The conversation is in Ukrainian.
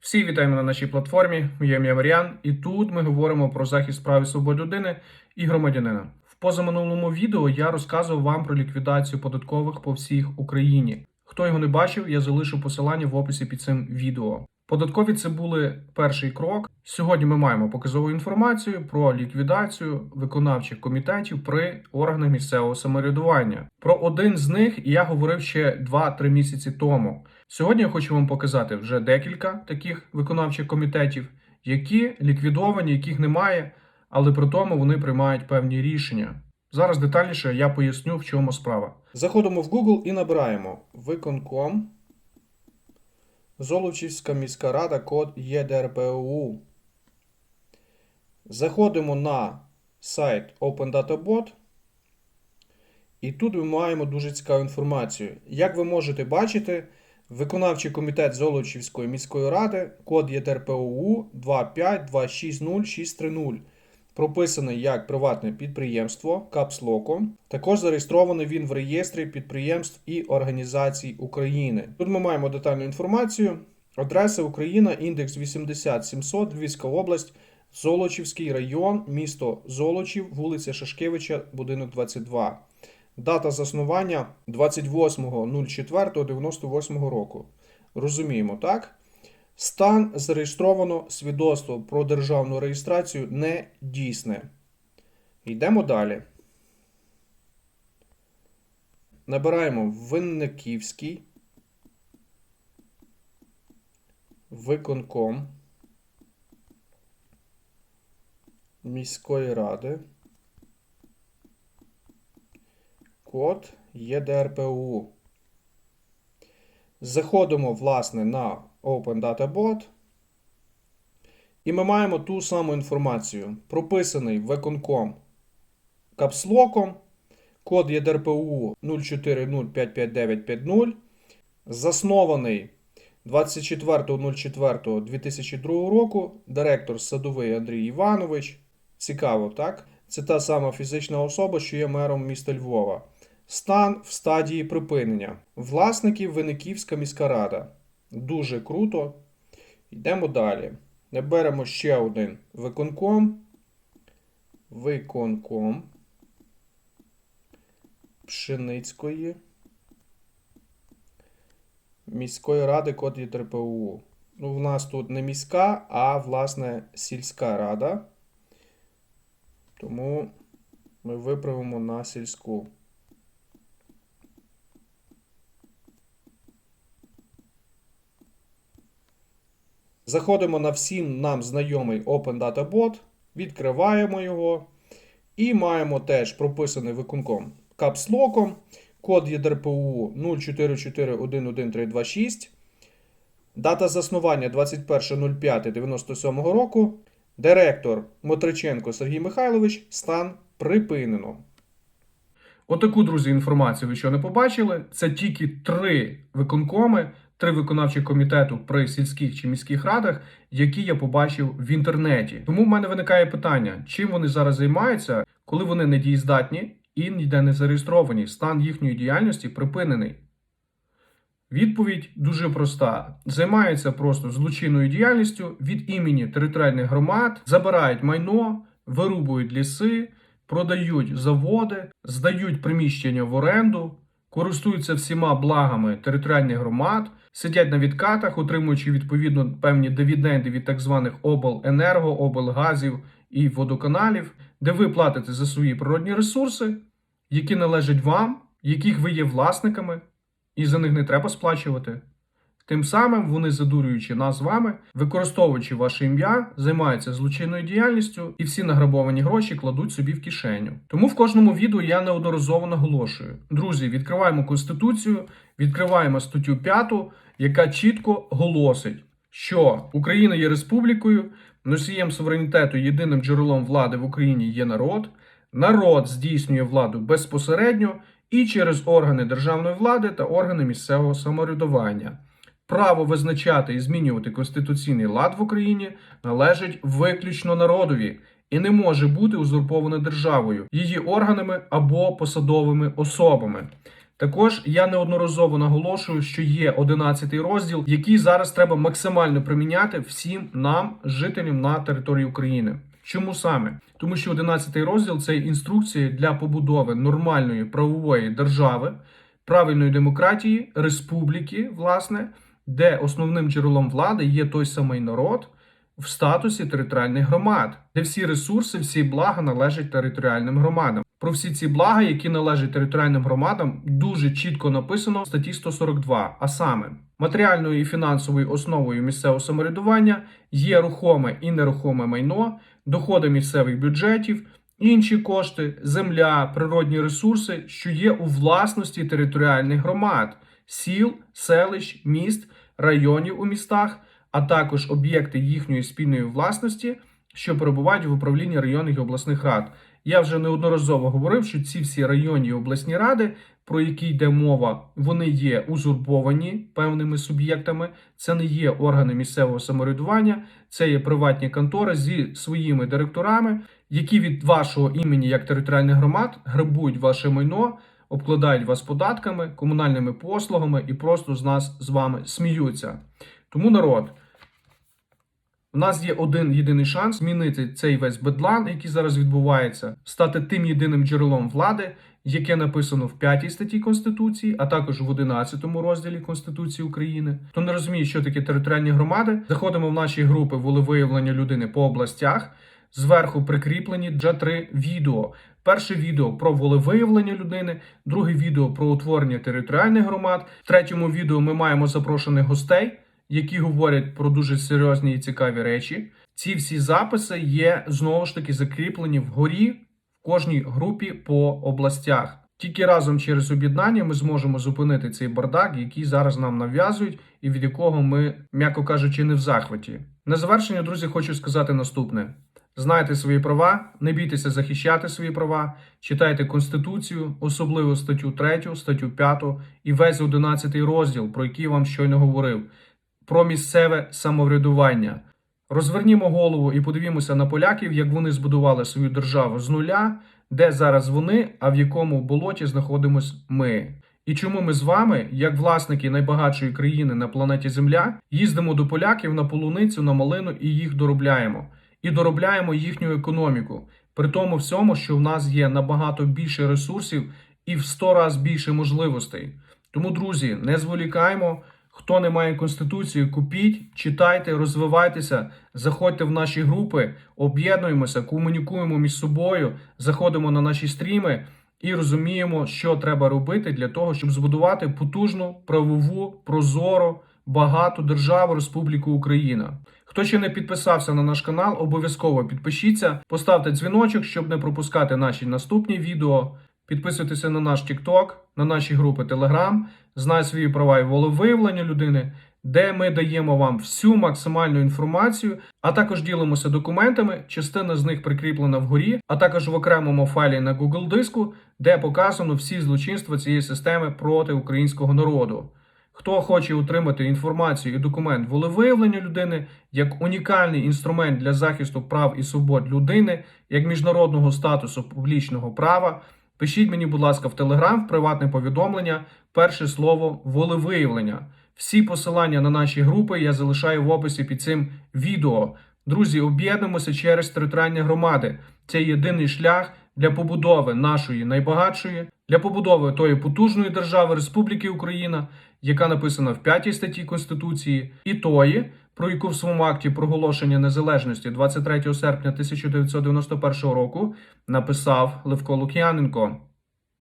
Всі вітаємо на нашій платформі. Моє ім'я Маріан, і тут ми говоримо про захист прав і свобод людини і громадянина. В позаминулому відео я розказував вам про ліквідацію податкових по всіх Україні. Хто його не бачив, я залишу посилання в описі під цим відео. Податкові це були перший крок. Сьогодні ми маємо показову інформацію про ліквідацію виконавчих комітетів при органах місцевого самоврядування. Про один з них я говорив ще 2-3 місяці тому. Сьогодні я хочу вам показати вже декілька таких виконавчих комітетів, які ліквідовані, яких немає, але при тому вони приймають певні рішення. Зараз детальніше я поясню, в чому справа. Заходимо в Google і набираємо виконком. Золочівська міська рада, код ЄДРПУ. Заходимо на сайт OpenDataBot. І тут ми маємо дуже цікаву інформацію. Як ви можете бачити, виконавчий комітет Золочівської міської ради, код ЄДРПУ 252606330. Прописаний як приватне підприємство капслоком. Також зареєстрований він в реєстрі підприємств і організацій України. Тут ми маємо детальну інформацію. Адреса Україна, індекс 80700, Львівська область, Золочівський район, місто Золочів, вулиця Шашкевича, будинок 22. Дата заснування 28.04.98 року. Розуміємо, так? Стан зареєстровано свідоцтво про державну реєстрацію не дійсне. Йдемо далі. Набираємо Винниківський. Виконком міської ради. Код ЄДРПУ. Заходимо, власне, на OpenDataBot. І ми маємо ту саму інформацію. Прописаний виконком капслоком. Код ЄДРПУ 04055950. Заснований 24.04.2002 року. Директор садовий Андрій Іванович. Цікаво, так? Це та сама фізична особа, що є мером міста Львова. Стан в стадії припинення. Власників Виниківська міська рада. Дуже круто. Йдемо далі. Наберемо ще один виконком. Виконком Пшеницької міської ради код ЄТРПУ. Ну, в нас тут не міська, а власне сільська рада. Тому ми виправимо на сільську. Заходимо на всім нам знайомий OpenDataBot, відкриваємо його і маємо теж прописаний виконком капслоком, код ЄДРПУ 04411326, дата заснування 21.05.97 року, директор Мотриченко Сергій Михайлович, стан припинено. Отаку, друзі, інформацію ви що не побачили. Це тільки три виконкоми, три виконавчі комітету при сільських чи міських радах, які я побачив в інтернеті. Тому в мене виникає питання, чим вони зараз займаються, коли вони недієздатні і ніде не зареєстровані. Стан їхньої діяльності припинений. Відповідь дуже проста: займаються просто злочинною діяльністю від імені територіальних громад, забирають майно, вирубують ліси, продають заводи, здають приміщення в оренду, користуються всіма благами територіальних громад, сидять на відкатах, отримуючи відповідно певні дивіденди від так званих обленерго, облгазів і водоканалів, де ви платите за свої природні ресурси, які належать вам, яких ви є власниками, і за них не треба сплачувати. Тим самим вони, задурюючи нас з вами, використовуючи ваше ім'я, займаються злочинною діяльністю і всі награбовані гроші кладуть собі в кишеню. Тому в кожному відео я неодноразово наголошую: друзі, відкриваємо конституцію, відкриваємо статтю 5, яка чітко голосить, що Україна є республікою, носієм суверенітету, єдиним джерелом влади в Україні є народ. Народ здійснює владу безпосередньо і через органи державної влади та органи місцевого самоврядування. Право визначати і змінювати конституційний лад в Україні належить виключно народові і не може бути узурповане державою, її органами або посадовими особами. Також я неодноразово наголошую, що є 11 розділ, який зараз треба максимально приміняти всім нам, жителям на території України. Чому саме? Тому що 11 розділ це інструкції для побудови нормальної правової держави, правильної демократії, республіки, власне, де основним джерелом влади є той самий народ в статусі територіальних громад, де всі ресурси, всі блага належать територіальним громадам. Про всі ці блага, які належать територіальним громадам, дуже чітко написано в статті 142, а саме матеріальною і фінансовою основою місцевого самоврядування є рухоме і нерухоме майно, доходи місцевих бюджетів, інші кошти, земля, природні ресурси, що є у власності територіальних громад, сіл, селищ, міст, районів у містах, а також об'єкти їхньої спільної власності, що перебувають в управлінні районних і обласних рад. Я вже неодноразово говорив, що ці всі районні обласні ради, про які йде мова, вони є узурповані певними суб'єктами. Це не є органи місцевого самоврядування, це є приватні контори зі своїми директорами, які від вашого імені, як територіальних громад, грабують ваше майно, обкладають вас податками, комунальними послугами і просто з нас з вами сміються. Тому народ. У нас є один єдиний шанс змінити цей весь бедлан, який зараз відбувається, стати тим єдиним джерелом влади, яке написано в 5 статті Конституції, а також в 11 розділі Конституції України. Хто не розуміє, що таке територіальні громади, заходимо в наші групи волевиявлення людини по областях. Зверху прикріплені вже три відео. Перше відео про волевиявлення людини, друге відео про утворення територіальних громад. В третьому відео ми маємо запрошених гостей які говорять про дуже серйозні і цікаві речі. Ці всі записи є знову ж таки закріплені вгорі в кожній групі по областях. Тільки разом через об'єднання ми зможемо зупинити цей бардак, який зараз нам нав'язують, і від якого ми, м'яко кажучи, не в захваті. На завершення, друзі, хочу сказати наступне: знайте свої права, не бійтеся захищати свої права, читайте Конституцію, особливо статтю 3, статтю 5 і весь 11 розділ, про який я вам щойно говорив про місцеве самоврядування. Розвернімо голову і подивімося на поляків, як вони збудували свою державу з нуля, де зараз вони, а в якому болоті знаходимось ми. І чому ми з вами, як власники найбагатшої країни на планеті Земля, їздимо до поляків на полуницю, на малину і їх доробляємо, і доробляємо їхню економіку, при тому всьому, що в нас є набагато більше ресурсів і в 100 разів більше можливостей. Тому, друзі, не зволікаємо. Хто не має конституції, купіть, читайте, розвивайтеся, заходьте в наші групи, об'єднуємося, комунікуємо між собою, заходимо на наші стріми і розуміємо, що треба робити для того, щоб збудувати потужну, правову, прозору, багату державу Республіку Україна. Хто ще не підписався на наш канал, обов'язково підпишіться, поставте дзвіночок, щоб не пропускати наші наступні відео. Підписуйтеся на наш TikTok, на наші групи Telegram, знай свої права і волевиявлення людини, де ми даємо вам всю максимальну інформацію, а також ділимося документами. Частина з них прикріплена вгорі, а також в окремому файлі на Google диску, де показано всі злочинства цієї системи проти українського народу. Хто хоче отримати інформацію і документ волевиявлення людини як унікальний інструмент для захисту прав і свобод людини, як міжнародного статусу публічного права. Пишіть мені, будь ласка, в Телеграм, в приватне повідомлення, перше слово волевиявлення. Всі посилання на наші групи я залишаю в описі під цим відео. Друзі, об'єднуємося через територіальні громади. Це єдиний шлях для побудови нашої найбагатшої, для побудови тої потужної держави Республіки Україна, яка написана в 5 статті Конституції, і тої, про яку в своєму акті проголошення незалежності 23 серпня 1991 року написав Левко Лук'яненко.